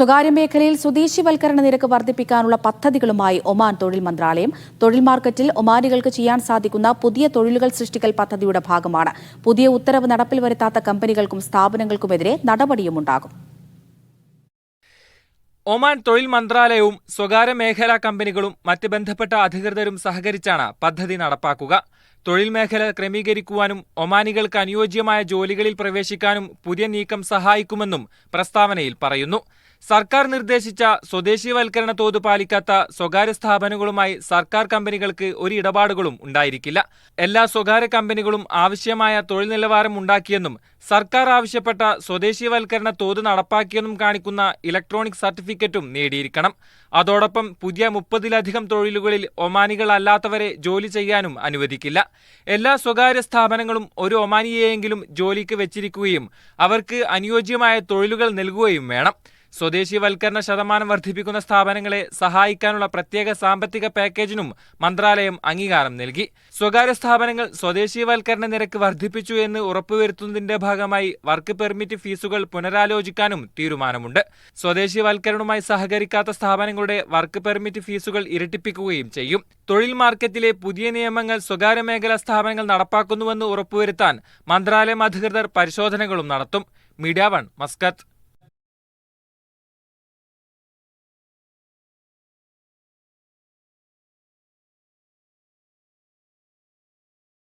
സ്വകാര്യ മേഖലയിൽ സ്വദേശിവൽക്കരണ നിരക്ക് വർദ്ധിപ്പിക്കാനുള്ള പദ്ധതികളുമായി ഒമാൻ തൊഴിൽ മന്ത്രാലയം തൊഴിൽ മാർക്കറ്റിൽ ഒമാനികൾക്ക് ചെയ്യാൻ സാധിക്കുന്ന പുതിയ തൊഴിലുകൾ സൃഷ്ടിക്കൽ പദ്ധതിയുടെ ഭാഗമാണ്. പുതിയ ഉത്തരവ് നടപ്പിൽ വരുത്താത്ത കമ്പനികൾക്കും സ്ഥാപനങ്ങൾക്കുമെതിരെ നടപടിയുമുണ്ടാകും. ഒമാൻ തൊഴിൽ മന്ത്രാലയവും സ്വകാര്യ മേഖലാ കമ്പനികളും മറ്റ് ബന്ധപ്പെട്ട അധികൃതരും സഹകരിച്ചാണ് പദ്ധതി നടപ്പാക്കുക. തൊഴിൽ മേഖല ക്രമീകരിക്കുവാനും ഒമാനികൾക്ക് അനുയോജ്യമായ ജോലികളിൽ പ്രവേശിക്കാനും പുതിയ നീക്കം സഹായിക്കുമെന്നും പ്രസ്താവനയിൽ പറയുന്നു. സർക്കാർ നിർദ്ദേശിച്ച സ്വദേശീവൽക്കരണ തോത് പാലിക്കാത്ത സ്വകാര്യ സ്ഥാപനങ്ങളുമായി സർക്കാർ കമ്പനികൾക്ക് ഒരു ഇടപാടുകളും ഉണ്ടായിരിക്കില്ല. എല്ലാ സ്വകാര്യ കമ്പനികളും ആവശ്യമായ തൊഴിൽ നിലവാരം ഉണ്ടാക്കിയെന്നും സർക്കാർ ആവശ്യപ്പെട്ട സ്വദേശീവൽക്കരണ തോത് നടപ്പാക്കിയെന്നും കാണിക്കുന്ന ഇലക്ട്രോണിക് സർട്ടിഫിക്കറ്റും നേടിയിരിക്കണം. അതോടൊപ്പം പുതിയ മുപ്പതിലധികം തൊഴിലുകളിൽ ഒമാനികൾ അല്ലാത്തവരെ ജോലി ചെയ്യാനും അനുവദിക്കില്ല. എല്ലാ സ്വകാര്യ സ്ഥാപനങ്ങളും ഒരു ഒമാനിയെയെങ്കിലും ജോലിക്ക് വെച്ചിരിക്കുകയും അവർക്ക് അനുയോജ്യമായ തൊഴിലുകൾ നൽകുകയും വേണം. സ്വദേശീവൽക്കരണ ശതമാനം വർദ്ധിപ്പിക്കുന്ന സ്ഥാപനങ്ങളെ സഹായിക്കാനുള്ള പ്രത്യേക സാമ്പത്തിക പാക്കേജിനും മന്ത്രാലയം അംഗീകാരം നൽകി. സ്വകാര്യ സ്ഥാപനങ്ങൾ സ്വദേശിവൽക്കരണ നിരക്ക് വർദ്ധിപ്പിച്ചു എന്ന് ഉറപ്പുവരുത്തുന്നതിന്റെ ഭാഗമായി വർക്ക് പെർമിറ്റ് ഫീസുകൾ പുനരാലോചിക്കാനും തീരുമാനമുണ്ട്. സ്വദേശീവൽക്കരണവുമായി സഹകരിക്കാത്ത സ്ഥാപനങ്ങളുടെ വർക്ക് പെർമിറ്റ് ഫീസുകൾ ഇരട്ടിപ്പിക്കുകയും ചെയ്യും. തൊഴിൽ മാർക്കറ്റിലെ പുതിയ നിയമങ്ങൾ സ്വകാര്യ മേഖലാ സ്ഥാപനങ്ങൾ നടപ്പാക്കുന്നുവെന്ന് ഉറപ്പുവരുത്താൻ മന്ത്രാലയം അധികൃതർ പരിശോധനകളും നടത്തും. Media one Muscat.